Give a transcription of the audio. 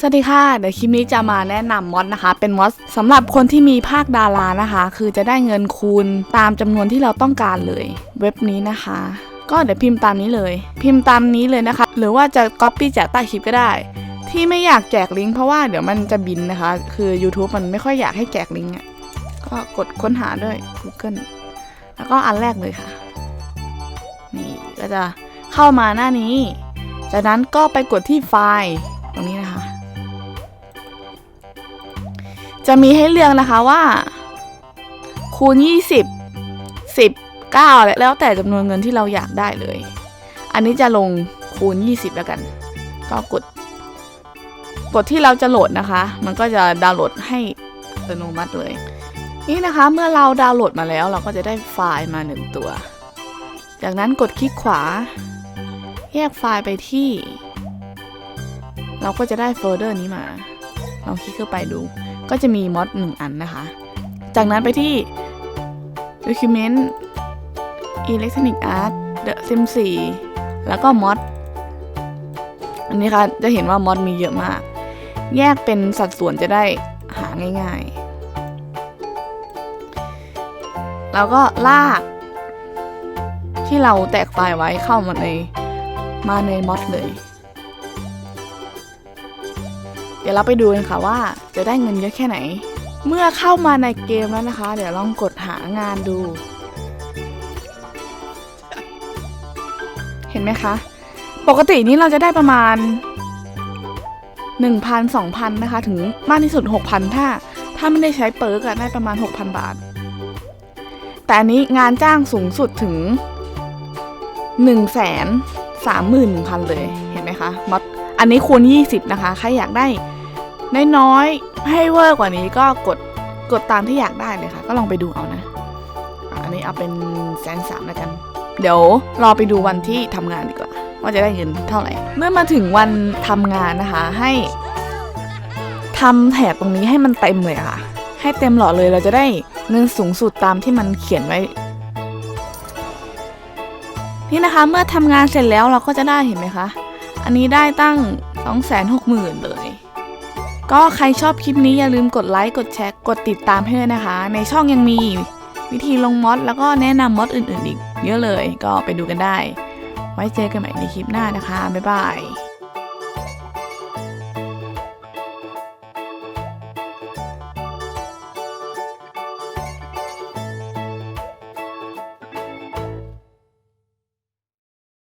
สวัสดีค่ะ เดี๋ยวคลิปนี้จะมาแนะนำมอดนะคะ เป็นมอดสำหรับคนที่มีภาคดารานะคะ คือจะได้เงินคูณตามจำนวนที่เราต้องการเลย เว็บนี้นะคะ ก็เดี๋ยวพิมพ์ตามนี้เลย พิมพ์ตามนี้เลยนะคะ หรือว่าจะ Copy จากใต้คลิปก็ได้ ที่ไม่อยากแจกลิงก์เพราะว่าเดี๋ยวมันจะบินนะคะ คือ YouTube มันไม่ค่อยอยากให้แจกลิงก์อะก็กดค้นหาด้วย Google แล้วก็อันแรกเลยค่ะ นี่ก็จะเข้ามาหน้านี้ จากนั้นก็ไปกดที่ไฟล์ตรงนี้นะคะ จะมีให้เลือกนะคะว่า คูณ 20 10 9 แล้วแต่จำนวนเงินที่เราอยากได้เลย อันนี้จะลงคูณ 20 แล้วกัน ก็กด กดที่เราจะโหลดนะคะ มันก็จะดาวน์โหลดให้อัตโนมัติเลย นี่นะคะเมื่อเราดาวน์โหลดมาแล้ว เราก็จะได้ไฟล์มาหนึ่งตัว จากนั้นกดคลิกขวา แยกไฟล์ไปที่ เราก็จะได้โฟลเดอร์นี้มา ลองคลิกเข้าไปดู ก็จะมีมอดหนึ่งอันนะคะ จากนั้นไปที่ Document Electronic Art The Sim 4แล้วก็มอดอันนี้ค่ะจะเห็นว่ามอดมีเยอะมาก แยกเป็นสัดส่วนจะได้หาง่ายๆ แล้วก็ลากที่เราแตกไฟล์ไว้เข้ามาในมาในมอดเลย ดี๋ยวเราไปดูกันค่ะว่า จะได้เงินเยอะแค่ไหน เมื่อเข้ามาในเกมแล้วนะคะ เดี๋ยวลองกดหางานดู เห็นไหมคะ ปกตินี้เราจะได้ประมาณ 1,000 2,000 นะคะ ถึงมากที่สุด 6,000 ถ้า ถ้าไม่ได้ใช้เปิร์กอะได้ประมาณ 6,000 บาท แต่อันนี้งานจ้างสูงสุดถึง 1 3 1 0 0 0 เลย เห็นไหมคะมอดอันนี้คูณ 20 นะคะ ใครอยากได้ น้อยๆ ให้เวอร์กว่านี้ก็กดกดตามที่อยากได้เลยค่ะ ก็ลองไปดูเอานะอันนี้เอาเป็นแสนสามแล้วกัน เดี๋ยวรอไปดูวันที่ทำงานดีกว่า ว่าจะได้เงินเท่าไหร่ เมื่อมาถึงวันทำงานนะคะให้ทำแถบตรงนี้ให้มันเต็มเลยค่ะ ให้เต็มหลอดเลยเราจะได้เงินสูงสุดตามที่มันเขียนไว้ นี่นะคะเมื่อทำงานเสร็จแล้วเราก็จะได้เห็นไหมคะ อันนี้ได้ตั้ง 260,000 เลย ก็ใครชอบคลิปนี้อย่าลืมกดไลค์ กดแชร์ กดติดตามให้ด้วยนะคะ ในช่องยังมีวิธีลงมอดแล้วก็แนะนำมอดอื่นๆอีกเยอะเลย ก็ไปดูกันได้ ไว้เจอกันใหม่ในคลิปหน้านะคะ บ๊ายบาย